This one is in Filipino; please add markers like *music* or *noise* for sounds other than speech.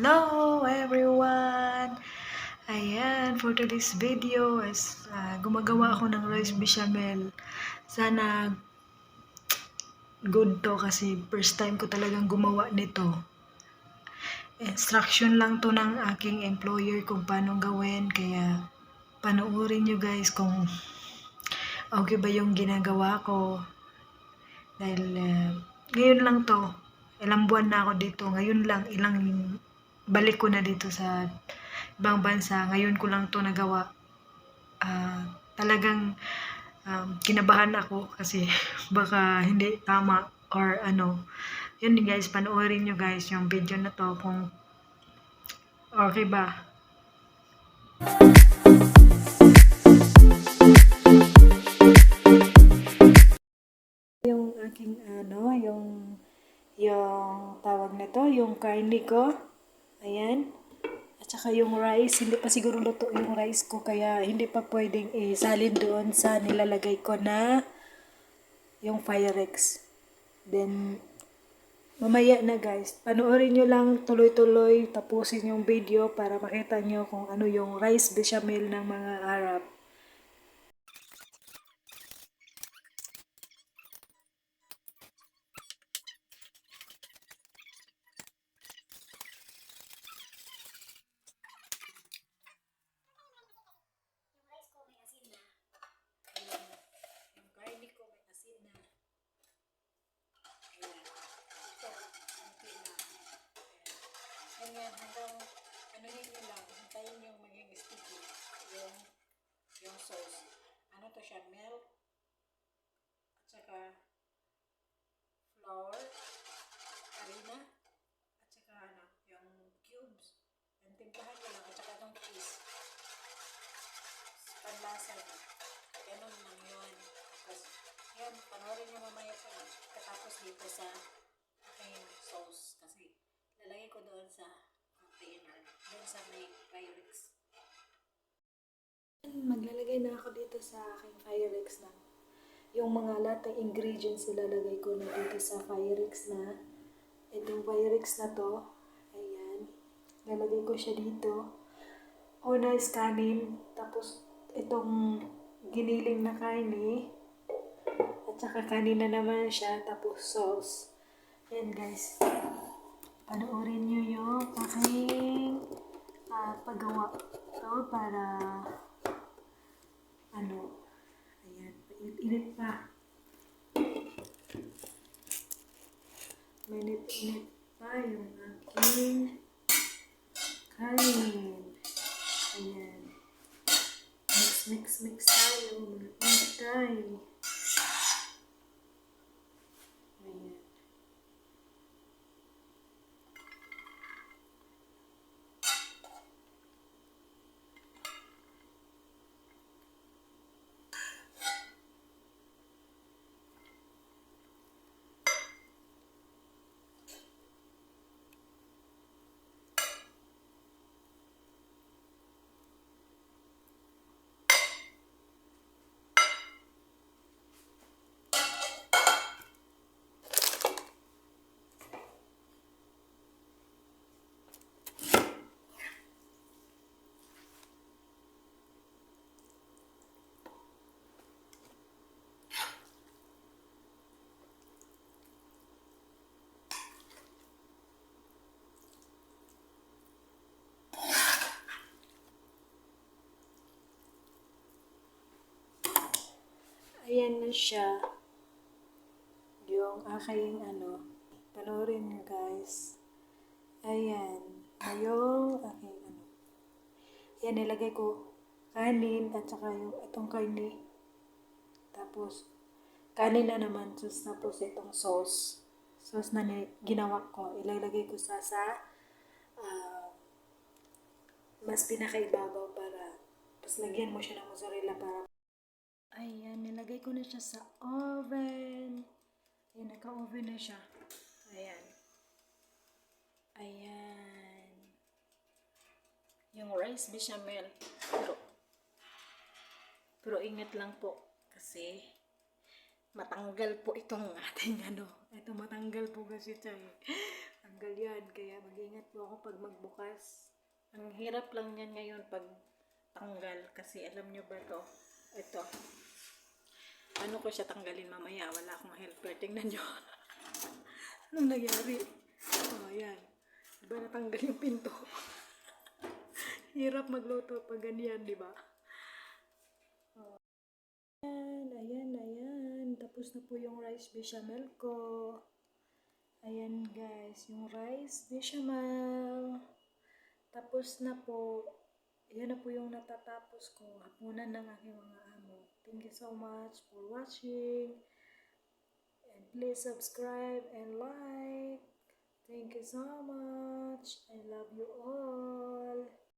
Hello everyone! Ayan, for today's video is ah, gumagawa ako ng rice bechamel. Sana good to kasi first time ko talagang gumawa nito. Instruction lang to ng aking employer kung paano gawin kaya panoorin nyo guys kung okay ba yung ginagawa ko. Dahil ah, ngayon lang to, ilang buwan na ako dito. Ngayon lang, ilang balik ko na dito sa ibang bansa. Ngayon ko lang to nagawa. Ah, talagang um, kinabahan ako kasi *laughs* baka hindi tama or ano. Yun din guys, panoorin nyo guys yung video na to kung okay ba. Yung aking ano, yung yung tawag nito, yung karne ko. Ayan. At saka yung rice, hindi pa siguro luto yung rice ko kaya hindi pa pwedeng isalin doon sa nilalagay ko na yung Firex. Then, mamaya na guys, panoorin nyo lang tuloy-tuloy, tapusin yung video para makita nyo kung ano yung rice bechamel ng mga Arab. Yung karne ko may asin na. Ayan. Ito, konti na. Ayan. Ganyan, hanggang yun nyo lang, hintayin yung maging sticky. Yung, yung sauce. Ano to siya? Milk. At saka flour. Harina. At saka ano, yung cubes. Yung timplahan nyo lang. At saka itong cheese. Panlasa na. Ganun lang yun. Tapos, yan, panoorin nyo mamaya pa. Katapos dito sa aking sauce. Lalagay ko doon sa container. Doon sa may Pyrex. Maglalagay na ako dito sa aking Pyrex na yung mga lahat ng ingredients ilalagay ko na dito sa Pyrex na itong Pyrex na to ayan lalagay ko siya dito una is kanin tapos itong giniling na karne at saka kanin na naman siya tapos sauce yan guys panoorin nyo yung aking ah, paggawa to para ano ayan init pa. Mainit-init pa yung aking kanin. Ayan. Mix mix mix tayo. Mga intay Ayan na siya. Yung aking ano. Panoorin nyo guys. Ayan. Yung aking ano. Ayan, nilagay ko kanin at saka yung itong karne. Tapos, kanin na naman. Tapos, tapos itong sauce. Sauce na ginawa ko. Ilalagay ko sa sa ah, mas pinakaibabaw para tapos lagyan mo siya ng mozzarella para Ayan, nilagay ko na siya sa oven. Ayan, naka-oven na siya. Ayan. Ayan. Yung rice bechamel. Pero, pero ingat lang po. Kasi, matanggal po itong *laughs* ating ano. Ito matanggal po kasi ito eh. Tanggal yan, kaya mag-ingat po ako pag magbukas. Ang hirap lang yan ngayon pag tanggal kasi alam nyo ba to? Ito. Ano ko siya tanggalin mamaya? Wala akong helper. Tingnan nyo. *laughs* Anong nangyari? Oh, yan. Diba natanggal yung pinto? *laughs* Hirap magluto pag ganyan, di ba? Oh. Ayan, ayan, ayan. Tapos na po yung rice bechamel ko. Ayan guys, yung rice bechamel. Tapos na po. Ayan na po yung natatapos ko. Hapunan ng aking mga amo. Thank you so much for watching. And please subscribe and like. Thank you so much. I love you all.